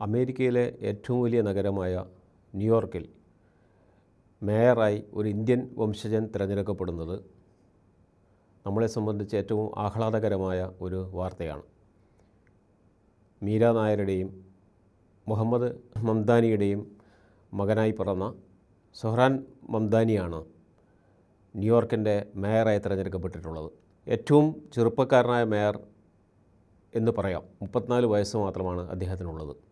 അമേരിക്കയിലെ ഏറ്റവും വലിയ നഗരമായ ന്യൂയോർക്കിൽ മേയറായി ഒരു ഇന്ത്യൻ വംശജൻ തിരഞ്ഞെടുക്കപ്പെടുന്നത് നമ്മളെ സംബന്ധിച്ച് ഏറ്റവും ആഹ്ലാദകരമായ ഒരു വാർത്തയാണ്. മീര നായരുടെയും മുഹമ്മദ് മംദാനിയുടെയും മകനായി പിറന്ന സൊഹ്റാൻ മംദാനിയാണ് ന്യൂയോർക്കിന്റെ മേയറായി തിരഞ്ഞെടുക്കപ്പെട്ടിട്ടുള്ളത്. ഏറ്റവും ചെറുപ്പക്കാരനായ മേയർ എന്ന് പറയാം. മുപ്പത്തിനാല് വയസ്സ് മാത്രമാണ് അദ്ദേഹത്തിനുള്ളത്.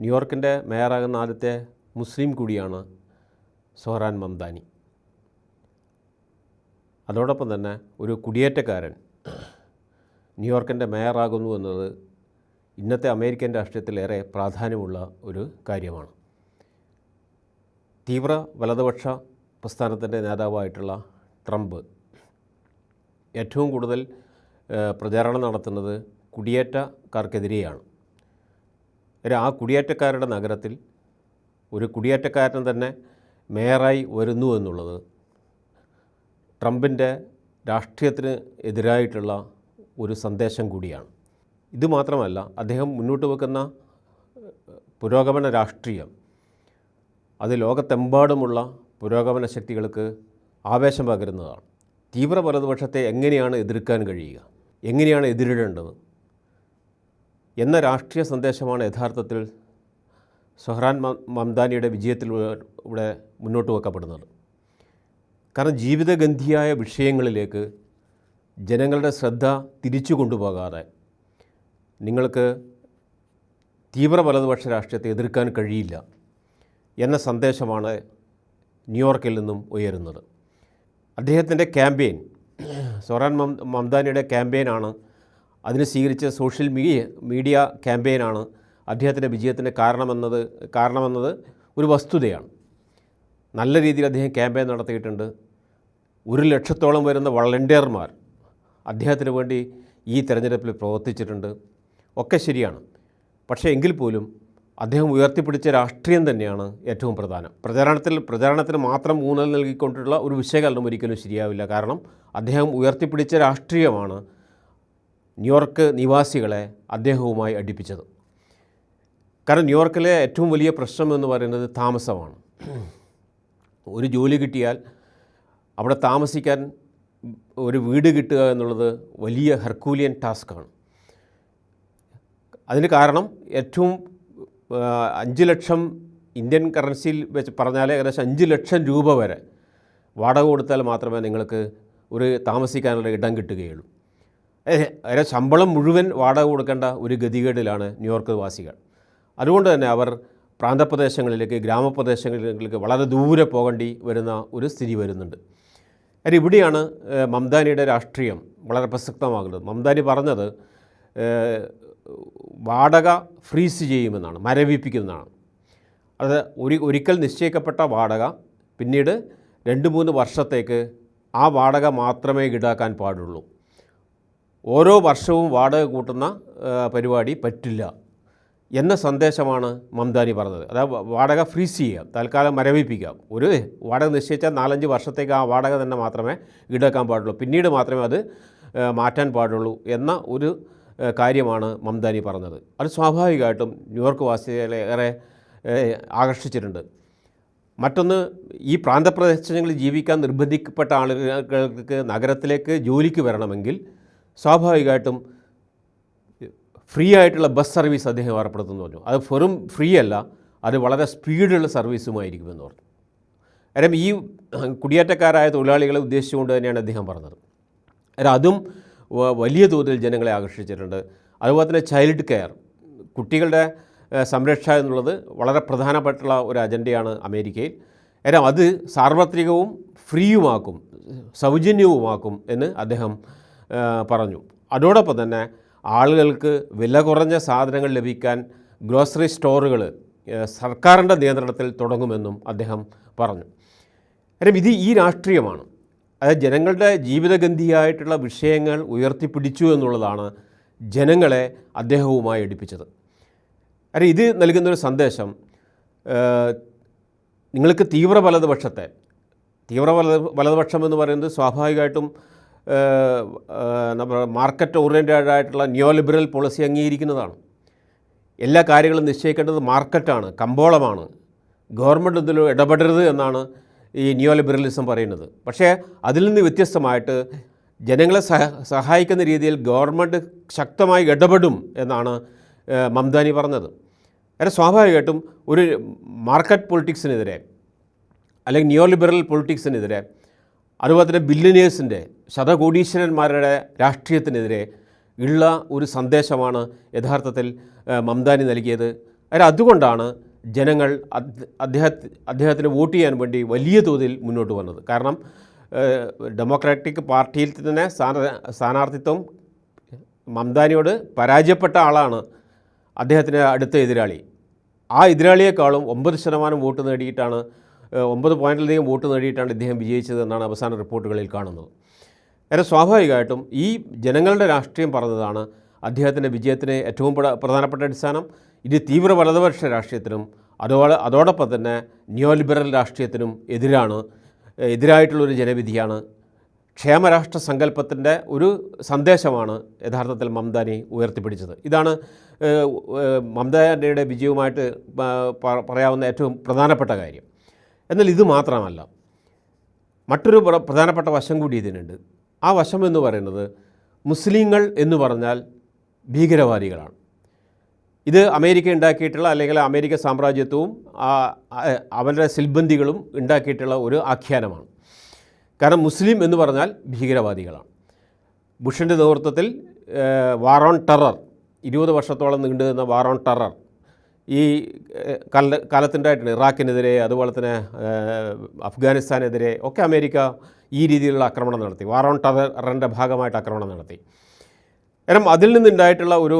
ന്യൂയോർക്കിന്റെ മേയറാകുന്ന ആദ്യത്തെ മുസ്ലിം കൂടിയാണ് സൊഹറാൻ മംദാനി. അതോടൊപ്പം തന്നെ ഒരു കുടിയേറ്റക്കാരൻ ന്യൂയോർക്കിന്റെ മേയറാകുന്നു എന്നത് ഇന്നത്തെ അമേരിക്കൻ രാഷ്ട്രീയത്തിലേറെ പ്രാധാന്യമുള്ള ഒരു കാര്യമാണ്. തീവ്ര വലതുപക്ഷ പ്രസ്ഥാനത്തിന്റെ നേതാവായിട്ടുള്ള ട്രംപ് ഏറ്റവും കൂടുതൽ പ്രചാരണം നടത്തുന്നത് കുടിയേറ്റക്കാർക്കെതിരെയാണ്. ആ കുടിയേറ്റക്കാരുടെ നഗരത്തിൽ ഒരു കുടിയേറ്റക്കാരൻ തന്നെ മേയറായി വരുന്നു എന്നുള്ളത് ട്രംപിന്റെ രാഷ്ട്രീയത്തിന് എതിരായിട്ടുള്ള ഒരു സന്ദേശം കൂടിയാണ്. ഇത് മാത്രമല്ല അദ്ദേഹം മുന്നോട്ട് വെക്കുന്ന പുരോഗമന രാഷ്ട്രീയം അത് ലോകത്തെമ്പാടുമുള്ള പുരോഗമന ശക്തികൾക്ക് ആവേശം പകരുന്നതാണ്. തീവ്ര വലതുപക്ഷത്തെ എങ്ങനെയാണ് എതിർക്കാൻ കഴിയുക? എങ്ങനെയാണ് എതിരിടേണ്ടത്? എന്ന രാഷ്ട്രീയ സന്ദേശമാണ് യഥാർത്ഥത്തിൽ സൊഹ്റാൻ മംദാനിയുടെ വിജയത്തിൽ ഇവിടെ മുന്നോട്ട് വെക്കപ്പെടുന്നത്. കാരണം ജീവിതഗന്ധിയായ വിഷയങ്ങളിലേക്ക് ജനങ്ങളുടെ ശ്രദ്ധ തിരിച്ചു കൊണ്ടുപോകാതെ നിങ്ങൾക്ക് തീവ്ര വലതുപക്ഷ രാഷ്ട്രീയത്തെ എതിർക്കാൻ കഴിയില്ല എന്ന സന്ദേശമാണ് ന്യൂയോർക്കിൽ നിന്നും ഉയരുന്നത്. അദ്ദേഹത്തിന്റെ ക്യാമ്പയിൻ സൊറാൻ മംദാനിയുടെ ക്യാമ്പയിനാണ് അതിന് സ്വീകരിച്ച സോഷ്യൽ മീഡിയ മീഡിയ ക്യാമ്പയിനാണ് അദ്ദേഹത്തിന്റെ വിജയത്തിന് കാരണമെന്നത് കാരണമെന്നത് ഒരു വസ്തുതയാണ്. നല്ല രീതിയിൽ അദ്ദേഹം ക്യാമ്പയിൻ നടത്തിയിട്ടുണ്ട്. ഒരു ലക്ഷത്തോളം വരുന്ന വളണ്ടിയർമാർ അദ്ദേഹത്തിന് വേണ്ടി ഈ തെരഞ്ഞെടുപ്പിൽ പ്രവർത്തിച്ചിട്ടുണ്ട്. ഒക്കെ ശരിയാണ്. പക്ഷേ എങ്കിൽ പോലും അദ്ദേഹം ഉയർത്തിപ്പിടിച്ച രാഷ്ട്രീയം തന്നെയാണ് ഏറ്റവും പ്രധാനം. പ്രചാരണത്തിൽ പ്രചാരണത്തിന് മാത്രം ഊന്നൽ നൽകിക്കൊണ്ടുള്ള ഒരു വിശകലനം ഒരിക്കലും ശരിയാവില്ല. കാരണം അദ്ദേഹം ഉയർത്തിപ്പിടിച്ച രാഷ്ട്രീയമാണ് ന്യൂയോർക്ക് നിവാസികളെ അദ്ദേഹവുമായി അടുപ്പിച്ചത്. കാരണം ന്യൂയോർക്കിലെ ഏറ്റവും വലിയ പ്രശ്നം എന്ന് പറയുന്നത് താമസമാണ്. ഒരു ജോലി കിട്ടിയാൽ അവിടെ താമസിക്കാൻ ഒരു വീട് കിട്ടുക എന്നുള്ളത് വലിയ ഹെർക്കൂലിയൻ ടാസ്ക്കാണ്. അതിന് കാരണം ഏറ്റവും അഞ്ച് ലക്ഷം ഇന്ത്യൻ കറൻസിയിൽ വെച്ച് പറഞ്ഞാൽ ഏകദേശം അഞ്ച് ലക്ഷം രൂപ വരെ വാടക കൊടുത്താൽ മാത്രമേ നിങ്ങൾക്ക് ഒരു താമസിക്കാനുള്ള ഇടം കിട്ടുകയുള്ളൂ. അതിന് ശമ്പളം മുഴുവൻ വാടക കൊടുക്കേണ്ട ഒരു ഗതികേടിലാണ് ന്യൂയോർക്ക് വാസികൾ. അതുകൊണ്ട് തന്നെ അവർ പ്രാന്തപ്രദേശങ്ങളിലേക്ക് ഗ്രാമപ്രദേശങ്ങളിലേക്ക് വളരെ ദൂരെ പോകേണ്ടി വരുന്ന ഒരു സ്ഥിതി വരുന്നുണ്ട്. കാര്യം ഇവിടെയാണ് മംദാനിയുടെ രാഷ്ട്രീയം വളരെ പ്രസക്തമാകുന്നത്. മംദാനി പറഞ്ഞത് വാടക ഫ്രീസ് ചെയ്യുമെന്നാണ് മരവിപ്പിക്കുന്നതാണ്. അത് ഒരു ഒരിക്കൽ നിശ്ചയിക്കപ്പെട്ട വാടക പിന്നീട് രണ്ട് മൂന്ന് വർഷത്തേക്ക് ആ വാടക മാത്രമേ ഈടാക്കാൻ പാടുള്ളൂ. ഓരോ വർഷവും വാടക കൂട്ടുന്ന പരിപാടി പറ്റില്ല എന്ന സന്ദേശമാണ് മംദാനി പറഞ്ഞത്. അതായത് വാടക ഫ്രീസ് ചെയ്യുക തൽക്കാലം മരവിപ്പിക്കാം. ഒരു വാടക നിശ്ചയിച്ചാൽ നാലഞ്ച് വർഷത്തേക്ക് ആ വാടക തന്നെ മാത്രമേ ഈടാക്കാൻ പാടുള്ളൂ. പിന്നീട് മാത്രമേ അത് മാറ്റാൻ പാടുള്ളൂ എന്ന ഒരു കാര്യമാണ് മംദാനി പറഞ്ഞത്. അത് സ്വാഭാവികമായിട്ടും ന്യൂയോർക്ക് വാസികളെ ഏറെ ആകർഷിച്ചിട്ടുണ്ട്. മറ്റൊന്ന് ഈ പ്രാന്തപ്രദേശങ്ങളിൽ ജീവിക്കാൻ നിർബന്ധിക്കപ്പെട്ട ആളുകൾക്ക് നഗരത്തിലേക്ക് ജോലിക്ക് വരണമെങ്കിൽ സ്വാഭാവികമായിട്ടും ഫ്രീ ആയിട്ടുള്ള ബസ് സർവീസ് അദ്ദേഹം ഏർപ്പെടുത്തുന്നു പറഞ്ഞു. അത് വെറും ഫ്രീ അല്ല അത് വളരെ സ്പീഡുള്ള സർവീസുമായിരിക്കുമെന്ന് പറഞ്ഞു. കാരണം ഈ കുടിയേറ്റക്കാരായ തൊഴിലാളികളെ ഉദ്ദേശിച്ചുകൊണ്ട് തന്നെയാണ് അദ്ദേഹം പറഞ്ഞത്. കാരണം അതും വലിയ തോതിൽ ജനങ്ങളെ ആകർഷിച്ചിട്ടുണ്ട്. അതുപോലെ തന്നെ ചൈൽഡ് കെയർ കുട്ടികളുടെ സംരക്ഷ എന്നുള്ളത് വളരെ പ്രധാനപ്പെട്ടുള്ള ഒരു അജണ്ടയാണ് അമേരിക്കയിൽ. കാരണം അത് സാർവത്രികവും ഫ്രീയുമാക്കും സൗജന്യവുമാക്കും എന്ന് അദ്ദേഹം പറഞ്ഞു. അതോടൊപ്പം തന്നെ ആളുകൾക്ക് വില കുറഞ്ഞ സാധനങ്ങൾ ലഭിക്കാൻ ഗ്രോസറി സ്റ്റോറുകൾ സർക്കാരിന്റെ നിയന്ത്രണത്തിൽ തുടങ്ങുമെന്നും അദ്ദേഹം പറഞ്ഞു. കാരണം ഇത് ഈ രാഷ്ട്രീയമാണ്. അതായത് ജനങ്ങളുടെ ജീവിതഗന്ധിയായിട്ടുള്ള വിഷയങ്ങൾ ഉയർത്തിപ്പിടിച്ചു എന്നുള്ളതാണ് ജനങ്ങളെ അദ്ദേഹവുമായി എടുപ്പിച്ചത്. കാരണം ഇത് നൽകുന്നൊരു സന്ദേശം നിങ്ങൾക്ക് തീവ്ര വലതുപക്ഷത്തെ തീവ്ര വലത് വലതുപക്ഷം എന്ന് പറയുന്നത് സ്വാഭാവികമായിട്ടും നമ്മുടെ മാർക്കറ്റ് ഓറിയന്റഡ് ആയിട്ടുള്ള ന്യൂ ലിബറൽ പോളിസി അംഗീകരിക്കുന്നതാണ്. എല്ലാ കാര്യങ്ങളും നിശ്ചയിക്കേണ്ടത് മാർക്കറ്റാണ് കമ്പോളമാണ്. ഗവൺമെന്റ് ഇതിൽ ഇടപെടരുത് എന്നാണ് ഈ ന്യൂ ലിബറലിസം പറയുന്നത്. പക്ഷേ അതിൽ നിന്ന് വ്യത്യസ്തമായിട്ട് ജനങ്ങളെ സഹ സഹായിക്കുന്ന രീതിയിൽ ഗവൺമെന്റ് ശക്തമായി ഇടപെടും എന്നാണ് മംദാനി പറഞ്ഞത്. അതായത് സ്വാഭാവികമായിട്ടും ഒരു മാർക്കറ്റ് പൊളിറ്റിക്സിനെതിരെ അല്ലെങ്കിൽ ന്യൂ ലിബറൽ പൊളിറ്റിക്സിനെതിരെ അതുപോലെ തന്നെ ബില്ലിനേഴ്സിന്റെ ശതകോടീശ്വരന്മാരുടെ രാഷ്ട്രീയത്തിനെതിരെ ഉള്ള ഒരു സന്ദേശമാണ് യഥാർത്ഥത്തിൽ മംദാനി നൽകിയത്. അതായത് അതുകൊണ്ടാണ് ജനങ്ങൾ അദ്ദേഹത്തെ അദ്ദേഹത്തിന് വോട്ട് ചെയ്യാൻ വേണ്ടി വലിയ തോതിൽ മുന്നോട്ട് വന്നത്. കാരണം ഡെമോക്രാറ്റിക് പാർട്ടിയിൽ തന്നെ സ്ഥാന സ്ഥാനാർത്ഥിത്വം മംദാനിയോട് പരാജയപ്പെട്ട ആളാണ് അദ്ദേഹത്തിന്റെ അടുത്ത എതിരാളി. ആ എതിരാളിയേക്കാളും ഒമ്പത് ശതമാനം വോട്ട് നേടിയിട്ടാണ് ഒമ്പത് പോയിന്റിലധികം വോട്ട് നേടിയിട്ടാണ് ഇദ്ദേഹം വിജയിച്ചത് എന്നാണ് അവസാന റിപ്പോർട്ടുകളിൽ കാണുന്നത്. ഏറെ സ്വാഭാവികമായിട്ടും ഈ ജനങ്ങളുടെ രാഷ്ട്രീയം പറഞ്ഞതാണ് അദ്ദേഹത്തിന്റെ വിജയത്തിന് ഏറ്റവും പ്രധ- പ്രധാനപ്പെട്ട അടിസ്ഥാനം. ഇത് തീവ്ര വലതുപക്ഷ രാഷ്ട്രീയത്തിനും അതോടെ അതോടൊപ്പം തന്നെ ന്യൂ ലിബറൽ രാഷ്ട്രീയത്തിനും എതിരാണ് എതിരായിട്ടുള്ളൊരു ജനവിധിയാണ്. ക്ഷേമരാഷ്ട്ര സങ്കല്പത്തിന്റെ ഒരു സന്ദേശമാണ് യഥാർത്ഥത്തിൽ മംദാനി ഉയർത്തിപ്പിടിച്ചത്. ഇതാണ് മമതാനിയുടെ വിജയവുമായിട്ട് പറയാവുന്ന ഏറ്റവും പ്രധാനപ്പെട്ട കാര്യം. എന്നാൽ ഇത് മാത്രമല്ല. മറ്റൊരു പ്ര- പ്രധാനപ്പെട്ട വശം കൂടി ഇതിനുണ്ട്. ആ വശം എന്ന് പറയുന്നത് മുസ്ലിങ്ങൾ എന്ന് പറഞ്ഞാൽ ഭീകരവാദികളാണ്. ഇത് അമേരിക്ക ഉണ്ടാക്കിയിട്ടുള്ള അല്ലെങ്കിൽ അമേരിക്ക സാമ്രാജ്യത്വവും അവരുടെ സിൽബന്ദികളും ഉണ്ടാക്കിയിട്ടുള്ള ഒരു ആഖ്യാനമാണ്. കാരണം മുസ്ലിം എന്ന് പറഞ്ഞാൽ ഭീകരവാദികളാണ്. ബുഷിന്റെ നേതൃത്വത്തിൽ വാർ ഓൺ ടെറർ ഇരുപത് വർഷത്തോളം നീണ്ടു നിന്ന വാർ ഓൺ ടെറർ ഈ കല കാല കാലത്തുണ്ടായിട്ടുണ്ട് ഇറാഖിനെതിരെ അതുപോലെ തന്നെ അഫ്ഗാനിസ്ഥാനെതിരെ ഒക്കെ അമേരിക്ക ഈ രീതിയിലുള്ള ആക്രമണം നടത്തി. വാർ ഓൺ ടവറിന്റെ ഭാഗമായിട്ട് ആക്രമണം നടത്തി. കാരണം അതിൽ നിന്നുണ്ടായിട്ടുള്ള ഒരു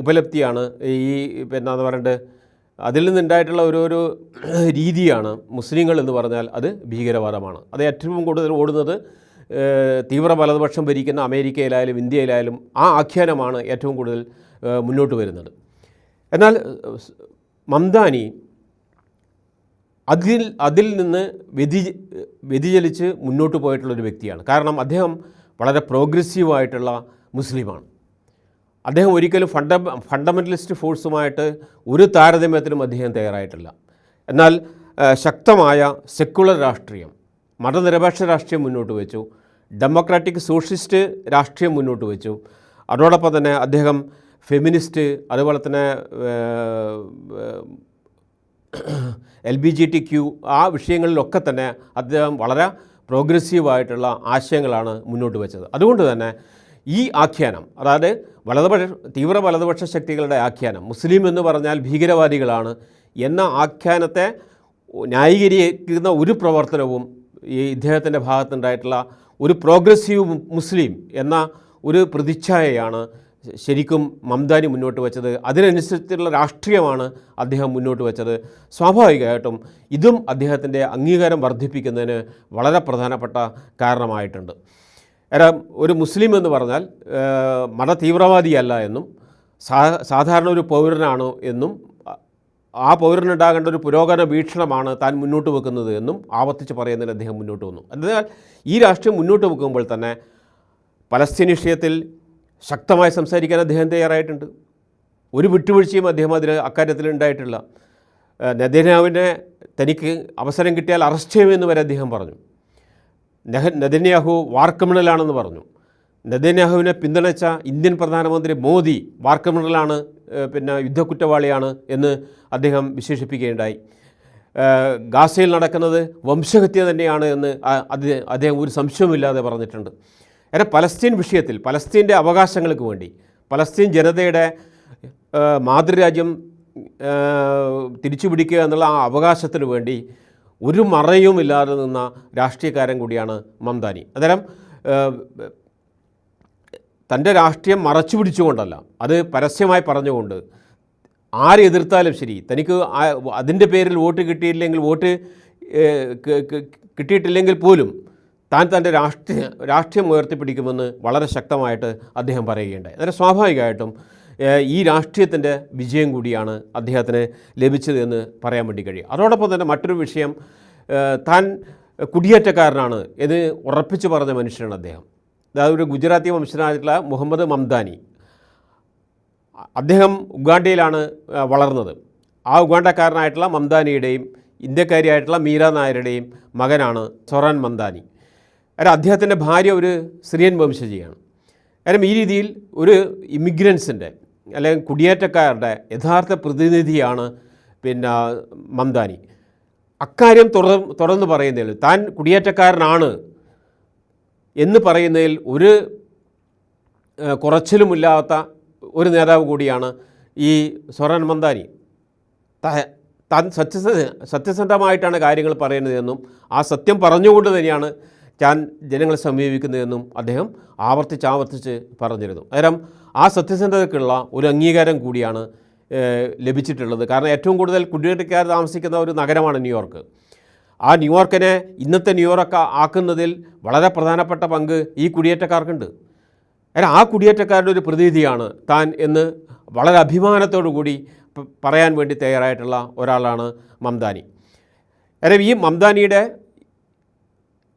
ഉപലബ്ധിയാണ് ഈ പിന്നെ പറയേണ്ടത് അതിൽ നിന്നുണ്ടായിട്ടുള്ള ഒരു ഒരു രീതിയാണ് മുസ്ലിങ്ങൾ എന്ന് പറഞ്ഞാൽ അത് ഭീകരവാദമാണ്. അത് ഏറ്റവും കൂടുതൽ ഓടുന്നത് തീവ്ര വലതുപക്ഷം ഭരിക്കുന്ന അമേരിക്കയിലായാലും ഇന്ത്യയിലായാലും ആ ആഖ്യാനമാണ് ഏറ്റവും കൂടുതൽ മുന്നോട്ട് വരുന്നത്. എന്നാൽ മംദാനി അതിൽ അതിൽ നിന്ന് വ്യതി വ്യതിചലിച്ച് മുന്നോട്ട് പോയിട്ടുള്ളൊരു വ്യക്തിയാണ്. കാരണം അദ്ദേഹം വളരെ പ്രോഗ്രസീവായിട്ടുള്ള മുസ്ലിമാണ്. അദ്ദേഹം ഒരിക്കലും ഫണ്ട ഫണ്ടമെന്റലിസ്റ്റ് ഫോഴ്സുമായിട്ട് ഒരു താരതമ്യത്തിനും അദ്ദേഹം തയ്യാറായിട്ടില്ല. എന്നാൽ ശക്തമായ സെക്യുലർ രാഷ്ട്രീയം മതനിരപേക്ഷ രാഷ്ട്രീയം മുന്നോട്ട് വെച്ചു. ഡെമോക്രാറ്റിക് സോഷ്യലിസ്റ്റ് രാഷ്ട്രീയം മുന്നോട്ട് വെച്ചു. അതോടൊപ്പം തന്നെ അദ്ദേഹം ഫെമിനിസ്റ്റ് അതുപോലെ തന്നെ L B G T Q ആ വിഷയങ്ങളിലൊക്കെ തന്നെ അദ്ദേഹം വളരെ പ്രോഗ്രസീവായിട്ടുള്ള ആശയങ്ങളാണ് മുന്നോട്ട് വെച്ചത്. അതുകൊണ്ട് തന്നെ ഈ ആഖ്യാനം അതായത് വലതുപക്ഷ തീവ്ര വലതുപക്ഷ ശക്തികളുടെ ആഖ്യാനം മുസ്ലിം എന്ന് പറഞ്ഞാൽ ഭീകരവാദികളാണ് എന്ന ആഖ്യാനത്തെ ന്യായീകരിക്കുന്ന ഒരു പ്രവർത്തനവും ഈ ഇദ്ദേഹത്തിന്റെ ഭാഗത്തുണ്ടായിട്ടുള്ള ഒരു പ്രോഗ്രസീവ് മുസ്ലിം എന്ന ഒരു പ്രതിച്ഛായയാണ് ശരിക്കും മംദാനി മുന്നോട്ട് വെച്ചത് അതിനനുസരിച്ചുള്ള രാഷ്ട്രീയമാണ് അദ്ദേഹം മുന്നോട്ട് വെച്ചത്. സ്വാഭാവികമായിട്ടും ഇതും അദ്ദേഹത്തിന്റെ അംഗീകാരം വർദ്ധിപ്പിക്കുന്നതിന് വളരെ പ്രധാനപ്പെട്ട കാരണമായിട്ടുണ്ട്. കാരണം ഒരു മുസ്ലിം എന്ന് പറഞ്ഞാൽ ഏഹ്, മത തീവ്രവാദിയല്ല എന്നും സാ സാധാരണ ഒരു പൗരനാണ് എന്നും ആ പൗരനുണ്ടാകേണ്ട ഒരു പുരോഗമന വീക്ഷണമാണ് താൻ മുന്നോട്ട് വെക്കുന്നത് എന്നും ആവർത്തിച്ച് പറയുന്നതിന് അദ്ദേഹം മുന്നോട്ട് വന്നു. അതിനാൽ ഈ രാഷ്ട്രീയം മുന്നോട്ട് വെക്കുമ്പോൾ തന്നെ പലസ്തീൻ വിഷയത്തിൽ ശക്തമായി സംസാരിക്കാൻ അദ്ദേഹം തയ്യാറായിട്ടുണ്ട്. ഒരു വിട്ടുവീഴ്ചയും അദ്ദേഹം അതിൽ അക്കാര്യത്തിൽ ഉണ്ടായിട്ടില്ല. നെതന്യാവിനെ തനിക്ക് അവസരം കിട്ടിയാൽ അറസ്റ്റ് ചെയ്യുമെന്ന് വരെ അദ്ദേഹം പറഞ്ഞു. നെഹ നെതന്യാഹു വാർ ക്രിമിനലാണെന്ന് പറഞ്ഞു. നെതന്യാഹുവിനെ പിന്തുണച്ച ഇന്ത്യൻ പ്രധാനമന്ത്രി മോദി വാർ ക്രിമിനലാണ് പിന്നെ യുദ്ധക്കുറ്റവാളിയാണ് എന്ന് അദ്ദേഹം വിശേഷിപ്പിക്കുകയുണ്ടായി. ഗാസയിൽ നടക്കുന്നത് വംശഹത്യ തന്നെയാണ് എന്ന് അദ്ദേഹം ഒരു സംശയവുമില്ലാതെ പറഞ്ഞിട്ടുണ്ട്. അങ്ങനെ പലസ്തീൻ വിഷയത്തിൽ പലസ്തീന്റെ അവകാശങ്ങൾക്ക് വേണ്ടി പലസ്തീൻ ജനതയുടെ മാതൃരാജ്യം തിരിച്ചുപിടിക്കുക തിരിച്ചു പിടിക്കുക എന്നുള്ള ആ അവകാശത്തിന് വേണ്ടി ഒരു മറയും ഇല്ലാതെ നിന്ന രാഷ്ട്രീയക്കാരൻ കൂടിയാണ് മംദാനി. അന്നേരം തന്റെ രാഷ്ട്രീയം മറച്ചു പിടിച്ചുകൊണ്ടല്ല അത് പരസ്യമായി പറഞ്ഞുകൊണ്ട് ആരെതിർത്താലും ശരി തനിക്ക് അതിന്റെ പേരിൽ വോട്ട് കിട്ടിയില്ലെങ്കിൽ വോട്ട് കിട്ടിയിട്ടില്ലെങ്കിൽ പോലും താൻ തന്റെ രാഷ്ട്രീയ രാഷ്ട്രീയം ഉയർത്തിപ്പിടിക്കുമെന്ന് വളരെ ശക്തമായിട്ട് അദ്ദേഹം പറയുകയുണ്ടായി. അന്നേരം സ്വാഭാവികമായിട്ടും ഈ രാഷ്ട്രീയത്തിന്റെ വിജയം കൂടിയാണ് അദ്ദേഹത്തിന് ലഭിച്ചത് എന്ന് പറയാൻ വേണ്ടി കഴിയും. അതോടൊപ്പം തന്നെ മറ്റൊരു വിഷയം താൻ കുടിയേറ്റക്കാരനാണ് എന്ന് ഉറപ്പിച്ചു പറഞ്ഞ മനുഷ്യനാണ് അദ്ദേഹം. അതായത് ഒരു ഗുജറാത്തി വംശനായിട്ടുള്ള മുഹമ്മദ് മംദാനി. അദ്ദേഹം ഉഗാണ്ടയിലാണ് വളർന്നത്. ആ ഉഗാണ്ടക്കാരനായിട്ടുള്ള മംദാനിയുടെയും ഇന്ത്യക്കാരിയായിട്ടുള്ള മീര നായരുടെയും മകനാണ് സൊറാൻ മന്ദാനി കാരണം അദ്ദേഹത്തിന്റെ ഭാര്യ ഒരു സിറിയൻ വംശജിയാണ്. കാരണം ഈ രീതിയിൽ ഒരു ഇമിഗ്രൻസിന്റെ അല്ലെങ്കിൽ കുടിയേറ്റക്കാരുടെ യഥാർത്ഥ പ്രതിനിധിയാണ് പിന്നെ മംദാനി. അക്കാര്യം തുറ തുറന്ന് പറയുന്നതിൽ താൻ കുടിയേറ്റക്കാരനാണ് എന്ന് പറയുന്നതിൽ ഒരു കുറച്ചിലുമില്ലാത്ത ഒരു നേതാവ് കൂടിയാണ് ഈ സൊറാൻ മന്ദാനി താൻ സത്യസന്ധ സത്യസന്ധമായിട്ടാണ് കാര്യങ്ങൾ പറയുന്നതെന്നും ആ സത്യം പറഞ്ഞുകൊണ്ട് തന്നെയാണ് ഞാൻ ജനങ്ങളെ സമീപിക്കുന്നതെന്നും അദ്ദേഹം ആവർത്തിച്ച് ആവർത്തിച്ച് പറഞ്ഞിരുന്നു. അന്നേരം ആ സത്യസന്ധതയ്ക്കുള്ള ഒരു അംഗീകാരം കൂടിയാണ് ലഭിച്ചിട്ടുള്ളത്. കാരണം ഏറ്റവും കൂടുതൽ കുടിയേറ്റക്കാർ താമസിക്കുന്ന ഒരു നഗരമാണ് ന്യൂയോർക്ക്. ആ ന്യൂയോർക്കിനെ ഇന്നത്തെ ന്യൂയോർക്ക് ആക്കുന്നതിൽ വളരെ പ്രധാനപ്പെട്ട പങ്ക് ഈ കുടിയേറ്റക്കാർക്കുണ്ട്. കാരണം ആ കുടിയേറ്റക്കാരുടെ ഒരു പ്രതിനിധിയാണ് താൻ എന്ന് വളരെ അഭിമാനത്തോടു കൂടി പറയാൻ വേണ്ടി തയ്യാറായിട്ടുള്ള ഒരാളാണ് മംദാനി. അല്ല ഈ മംദാനിയുടെ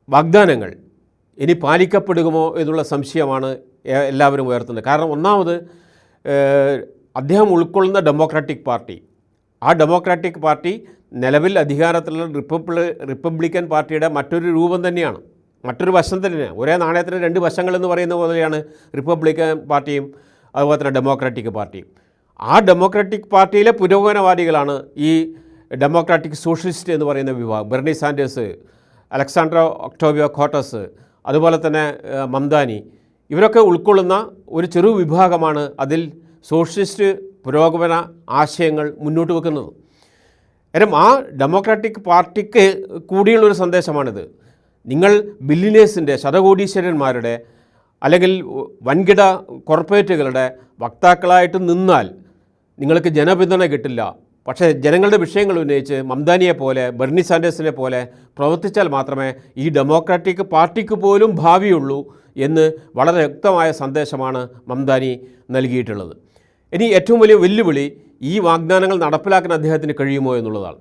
വാഗ്ദാനങ്ങൾ ഇനി പാലിക്കപ്പെടുമോ എന്നുള്ള സംശയമാണ് എല്ലാവരും ഉയർത്തുന്നത്. കാരണം ഒന്നാമത് അദ്ദേഹം ഉൾക്കൊള്ളുന്ന ഡെമോക്രാറ്റിക് പാർട്ടി ആ ഡെമോക്രാറ്റിക് പാർട്ടി നിലവിൽ അധികാരത്തിലുള്ള റിപ്പബ്ലി റിപ്പബ്ലിക്കൻ പാർട്ടിയുടെ മറ്റൊരു രൂപം തന്നെയാണ്. മറ്റൊരു വശം തന്നെയാണ്. ഒരേ നാണയത്തിന് രണ്ട് വശങ്ങൾ എന്ന് പറയുന്ന പോലെയാണ് റിപ്പബ്ലിക്കൻ പാർട്ടിയും അതുപോലെ തന്നെ ഡെമോക്രാറ്റിക് പാർട്ടിയും ആ ഡെമോക്രാറ്റിക് പാർട്ടിയിലെ പുരോഗമനവാദികളാണ് ഈ ഡെമോക്രാറ്റിക് സോഷ്യലിസ്റ്റ് എന്ന് പറയുന്ന വിഭാഗം. ബെർണി സാൻഡേഴ്സ് അലക്സാണ്ട്രോ ഒക്ടോബിയോ കോട്ടസ് അതുപോലെ തന്നെ മംദാനി ഇവരൊക്കെ ഉൾക്കൊള്ളുന്ന ഒരു ചെറു വിഭാഗമാണ് അതിൽ സോഷ്യലിസ്റ്റ് പുരോഗമന ആശയങ്ങൾ മുന്നോട്ട് വെക്കുന്നത്. കാരണം ആ ഡെമോക്രാറ്റിക് പാർട്ടിക്ക് കൂടിയുള്ളൊരു സന്ദേശമാണിത്. നിങ്ങൾ ബില്ലിനേഴ്സിന്റെ ശതകോടീശ്വരന്മാരുടെ അല്ലെങ്കിൽ വൻകിട കോർപ്പറേറ്റുകളുടെ വക്താക്കളായിട്ട് നിന്നാൽ നിങ്ങൾക്ക് ജനപിന്തുണ കിട്ടില്ല. പക്ഷേ ജനങ്ങളുടെ വിഷയങ്ങൾ ഉന്നയിച്ച് മംദാനിയെ പോലെ ബെർണി സാൻഡേഴ്സിനെ പോലെ പ്രവർത്തിച്ചാൽ മാത്രമേ ഈ ഡെമോക്രാറ്റിക് പാർട്ടിക്ക് പോലും ഭാവിയുള്ളൂ എന്ന് വളരെ വ്യക്തമായ സന്ദേശമാണ് മംദാനി നൽകിയിട്ടുള്ളത്. ഇനി ഏറ്റവും വലിയ വെല്ലുവിളി ഈ വാഗ്ദാനങ്ങൾ നടപ്പിലാക്കാൻ അദ്ദേഹത്തിന് കഴിയുമോ എന്നുള്ളതാണ്.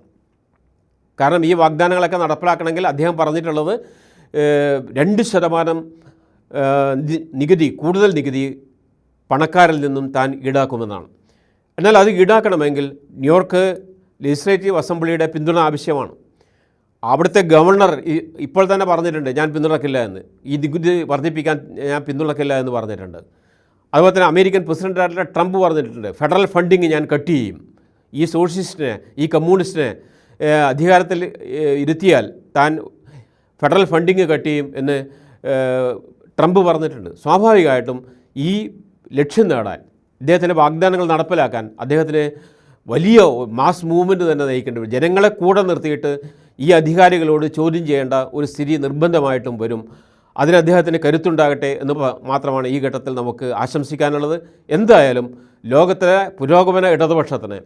കാരണം ഈ വാഗ്ദാനങ്ങളൊക്കെ നടപ്പിലാക്കണമെങ്കിൽ അദ്ദേഹം പറഞ്ഞിട്ടുള്ളത് രണ്ട് ശതമാനം നികുതി കൂടുതൽ നികുതി പണക്കാരിൽ നിന്നും താൻ ഈടാക്കുമെന്നാണ്. എന്നാൽ അത് ഈടാക്കണമെങ്കിൽ ന്യൂയോർക്ക് ലെജിസ്ലേറ്റീവ് അസംബ്ലിയുടെ പിന്തുണ ആവശ്യമാണ്. അവിടുത്തെ ഗവർണർ ഇപ്പോൾ തന്നെ പറഞ്ഞിട്ടുണ്ട് ഞാൻ പിന്തുണക്കില്ല എന്ന്. ഈ നികുതി വർദ്ധിപ്പിക്കാൻ ഞാൻ പിന്തുണക്കില്ല എന്ന് പറഞ്ഞിട്ടുണ്ട്. അതുപോലെ തന്നെ അമേരിക്കൻ പ്രസിഡന്റായിട്ടുള്ള ട്രംപ് പറഞ്ഞിട്ടുണ്ട് ഫെഡറൽ ഫണ്ടിങ് ഞാൻ കട്ട് ചെയ്യും. ഈ സോഷ്യലിസ്റ്റിനെ ഈ കമ്മ്യൂണിസ്റ്റിനെ അധികാരത്തിൽ ഇരുത്തിയാൽ താൻ ഫെഡറൽ ഫണ്ടിങ് കട്ട് ചെയ്യും എന്ന് ട്രംപ് പറഞ്ഞിട്ടുണ്ട്. സ്വാഭാവികമായിട്ടും ഈ ലക്ഷ്യം നേടാൻ ഇദ്ദേഹത്തിന്റെ വാഗ്ദാനങ്ങൾ നടപ്പിലാക്കാൻ അദ്ദേഹത്തിന് വലിയ മാസ് മൂവ്മെന്റ് തന്നെ നയിക്കേണ്ടി വരും. ജനങ്ങളെ കൂടെ നിർത്തിയിട്ട് ഈ അധികാരികളോട് ചോദ്യം ചെയ്യേണ്ട ഒരു സ്ഥിതി നിർബന്ധമായിട്ടും വരും. അതിന് അദ്ദേഹത്തിന് കരുത്തുണ്ടാകട്ടെ എന്ന് മാത്രമാണ് ഈ ഘട്ടത്തിൽ നമുക്ക് ആശംസിക്കാനുള്ളത്. എന്തായാലും ലോകത്തിലെ പുരോഗമന ഇടതുപക്ഷത്തിന്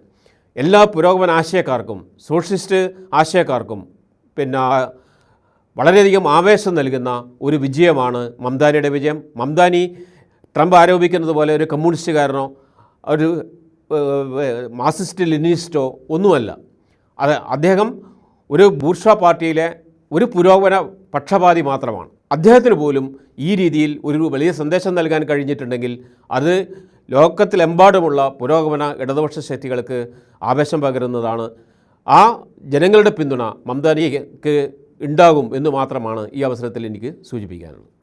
എല്ലാ പുരോഗമന ആശയക്കാർക്കും സോഷ്യലിസ്റ്റ് ആശയക്കാർക്കും പിന്നെ വളരെയധികം ആവേശം നൽകുന്ന ഒരു വിജയമാണ് മംദാനിയുടെ വിജയം. മംദാനി ട്രംപ് ആരോപിക്കുന്നത് പോലെ ഒരു കമ്മ്യൂണിസ്റ്റുകാരനോ ഒരു മാസിസ്റ്റ് ലെനിനിസ്റ്റോ ഒന്നുമല്ല. അത് അദ്ദേഹം ഒരു ബൂർഷ പാർട്ടിയിലെ ഒരു പുരോഗമന പക്ഷപാതി മാത്രമാണ്. അദ്ദേഹത്തിന് പോലും ഈ രീതിയിൽ ഒരു വലിയ സന്ദേശം നൽകാൻ കഴിഞ്ഞിട്ടുണ്ടെങ്കിൽ അത് ലോകത്തിലെമ്പാടുമുള്ള പുരോഗമന ഇടതുപക്ഷ ശക്തികൾക്ക് ആവേശം പകരുന്നതാണ്. ആ ജനങ്ങളുടെ പിന്തുണ മമതാനിക്ക് ഉണ്ടാകും എന്ന് മാത്രമാണ് ഈ അവസരത്തിൽ എനിക്ക് സൂചിപ്പിക്കാനുള്ളത്.